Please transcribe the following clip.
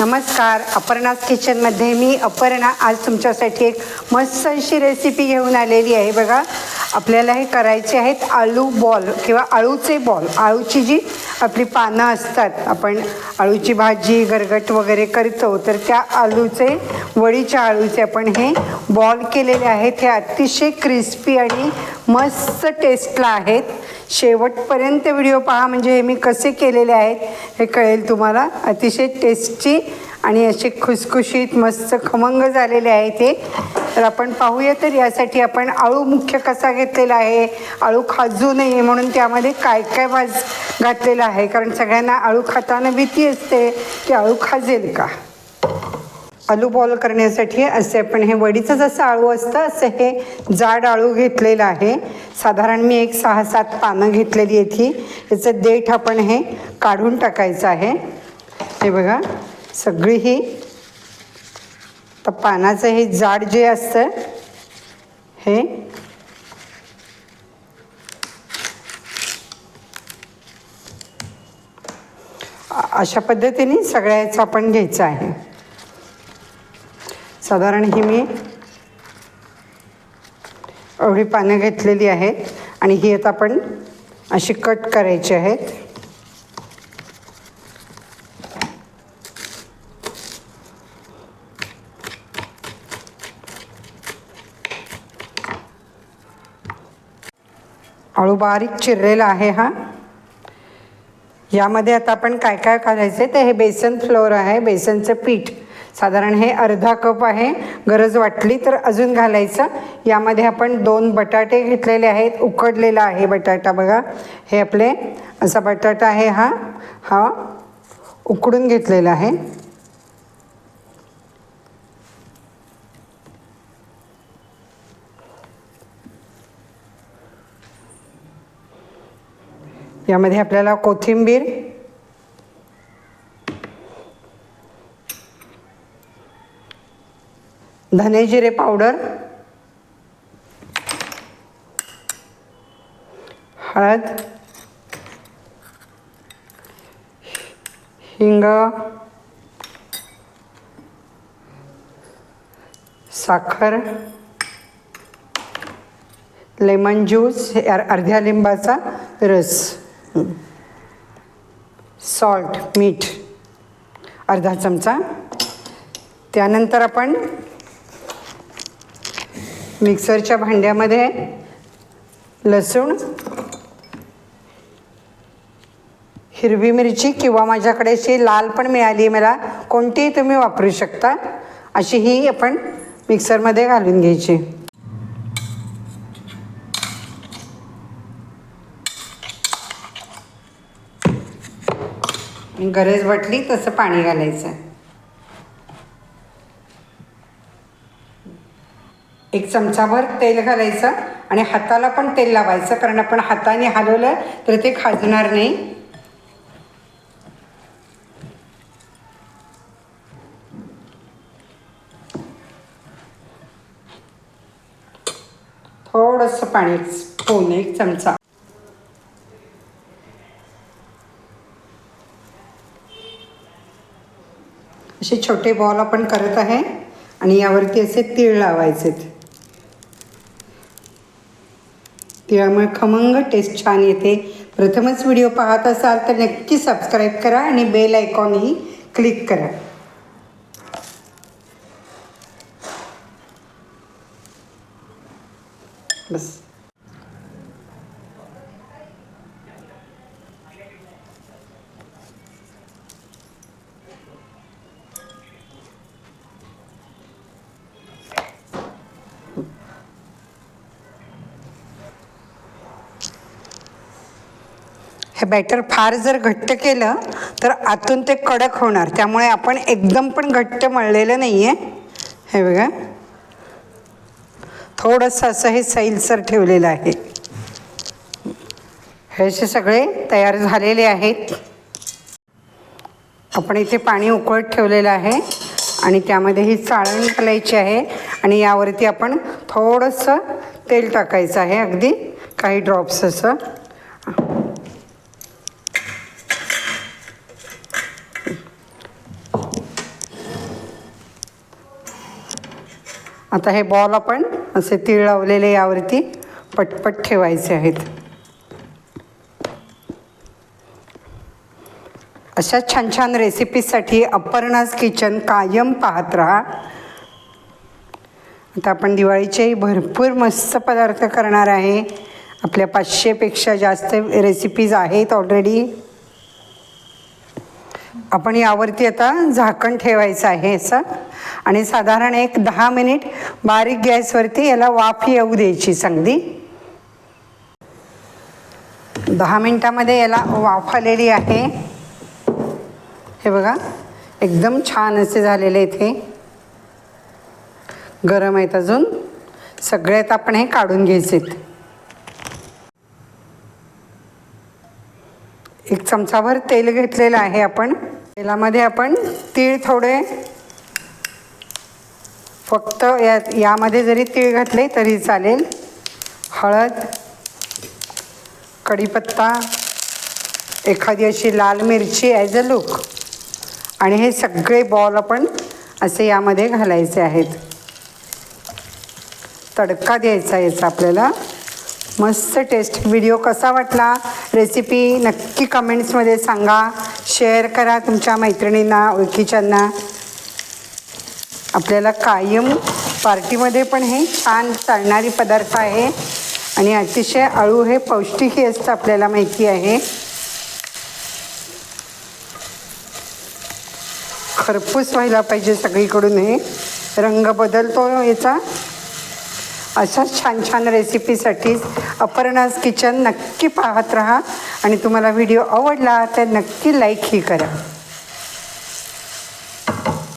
नमस्कार. अपर्णाज किचनमध्ये मी अपर्णा. आज तुमच्यासाठी एक मस्त अशी रेसिपी घेऊन आलेली आहे बघा. आपल्याला हे करायचे आहेत आळू बॉल किंवा आळूचे बॉल आळूची जी आपली पानं असतात आपण आळूची भाजी गरगट वगैरे करतो तर त्या आळूचे वडीच्या आळूचे आपण हे बॉल केलेले आहेत. हे अतिशय क्रिस्पी आणि मस्त टेस्टला आहेत. शेवटपर्यंत व्हिडिओ पहा म्हणजे हे मी कसे केलेले आहेत हे कळेल तुम्हाला. अतिशय टेस्टी आणि असे खुसखुशीत मस्त खमंग झालेले आहेत हे. तर आपण पाहूया तर यासाठी आपण आळू मुख्य कसा घेतलेला आहे? आळू खाजू नये म्हणून त्यामध्ये काय काय भाज घातलेलं आहे? कारण सगळ्यांना आळू खाताना भीती असते की आळू खाजेल का? आलू बॉल करण्यासाठी असे आपण हे वडीचं जसं आळू असतं असं हे जाड आळू घेतलेलं आहे. साधारण मी एक सहा सात पानं घेतलेली आहेत ही. याचं देठ आपण हे काढून टाकायचं आहे. हे बघा सगळी ही तर पानाचं हे जाड जे असतं हे अशा पद्धतीने सगळ्याचं आपण घ्यायचं आहे. साधारण ही मी एवढी पानं घेतलेली आहेत आणि ही आता आपण अशी कट करायची आहेत. आळू बारीक चिरलेला आहे हा. यामध्ये आता आपण काय काय घालायचं आहे तर हे बेसन फ्लोअर आहे. बेसनचं पीठ. साधारण हे अर्धा कप आहे. गरज वाटली तर अजून घालायचं. यामध्ये आपण दोन बटाटे घेतलेले आहेत. उकडलेला आहे बटाटा बघा. हे आपले असा बटाटा आहे हा. हा. उकडून घेतलेला आहे. यामध्ये आपल्याला कोथिंबीर धने जिरे पावडर हळद हिंग साखर लेमन ज्यूस हे अर्ध्या लिंबाचा रस. सॉल्ट मीठ अर्धा चमचा. त्यानंतर आपण मिक्सरच्या भांड्यामध्ये लसूण हिरवी मिरची किंवा माझ्याकडे अशी लाल पण मिळाली मला कोणतीही तुम्ही वापरू शकता. अशी ही आपण मिक्सरमध्ये घालून घ्यायची. गरज वाटली तसं पाणी घालायचं. एक चमचाभर तेल घालायचं आणि हाताला पण तेल लावायचं कारण आपण हाताने हलवलं तर ते खाजणार नाही. थोडंसं पाणी स्पून एक चमचा. असे छोटे बॉल आपण करत आहे आणि यावरती असे तीळ लावायचे तिळामुळे खमंग टेस्ट छान येते. प्रथमच व्हिडिओ पाहत असाल तर नक्की सबस्क्राईब करा आणि बेल आयकॉनही क्लिक करा. बस. हे बॅटर फार जर घट्ट केलं तर आतून ते कडक होणार. त्यामुळे आपण एकदम पण घट्ट मळलेलं नाही आहे हे बघा. थोडंसं असं हे सैलसर ठेवलेलं आहे. हे असे सगळे तयार झालेले आहेत. आपण इथे पाणी उकळत ठेवलेलं आहे आणि त्यामध्ये ही चाळण घालायची आहे आणि यावरती आपण थोडंसं तेल टाकायचं आहे अगदी. काही ड्रॉप्स असं. आता हे बॉल आपण असे तीळ लावलेले यावरती पटपट ठेवायचे आहेत. अशा छान छान रेसिपीजसाठी अपर्णाज किचन कायम पाहत राहा. आता आपण दिवाळीचेही भरपूर मस्त पदार्थ करणार आहे. आपल्या पाचशेपेक्षा जास्त रेसिपीज आहेत ऑलरेडी आपण यावरती आता झाकण ठेवायचं आहे असं. आणि साधारण एक दहा मिनिट बारीक गॅसवरती याला वाफ येऊ द्यायची चांगली दहा मिनटामध्ये याला वाफ आलेली आहे. हे बघा एकदम छान असे झालेले इथे. गरम आहेत अजून. सगळ्यात आपण हे काढून घ्यायचेत. एक चमचाभर तेल घेतलेलं आहे आपण. तेलामध्ये आपण तीळ थोडे फक्त या यामध्ये जरी तीळ घातले तरी चालेल. हळद कढीपत्ता एखादी अशी लाल मिरची ॲज अ लुक आणि हे सगळे बॉल आपण असे यामध्ये घालायचे आहेत. तडका द्यायचा याचा आपल्याला. मस्त टेस्ट व्हिडिओ कसा वाटला? रेसिपी नक्की कमेंट्समध्ये सांगा. शेअर करा तुमच्या मैत्रिणींना ओळखीच्यांना. आपल्याला कायम पार्टीमध्ये पण हे छान चालणारी पदार्थ आहे. आणि अतिशय अळू हे पौष्टिकही असतं आपल्याला माहिती आहे. खरपूस व्हायला पाहिजे सगळीकडून हे. रंग बदलतो याचा. अशाच छान छान रेसिपीसाठी अपर्णाज किचन नक्की पाहत राहा. आणि तुम्हाला व्हिडिओ आवडला तर नक्की लाईकही करा.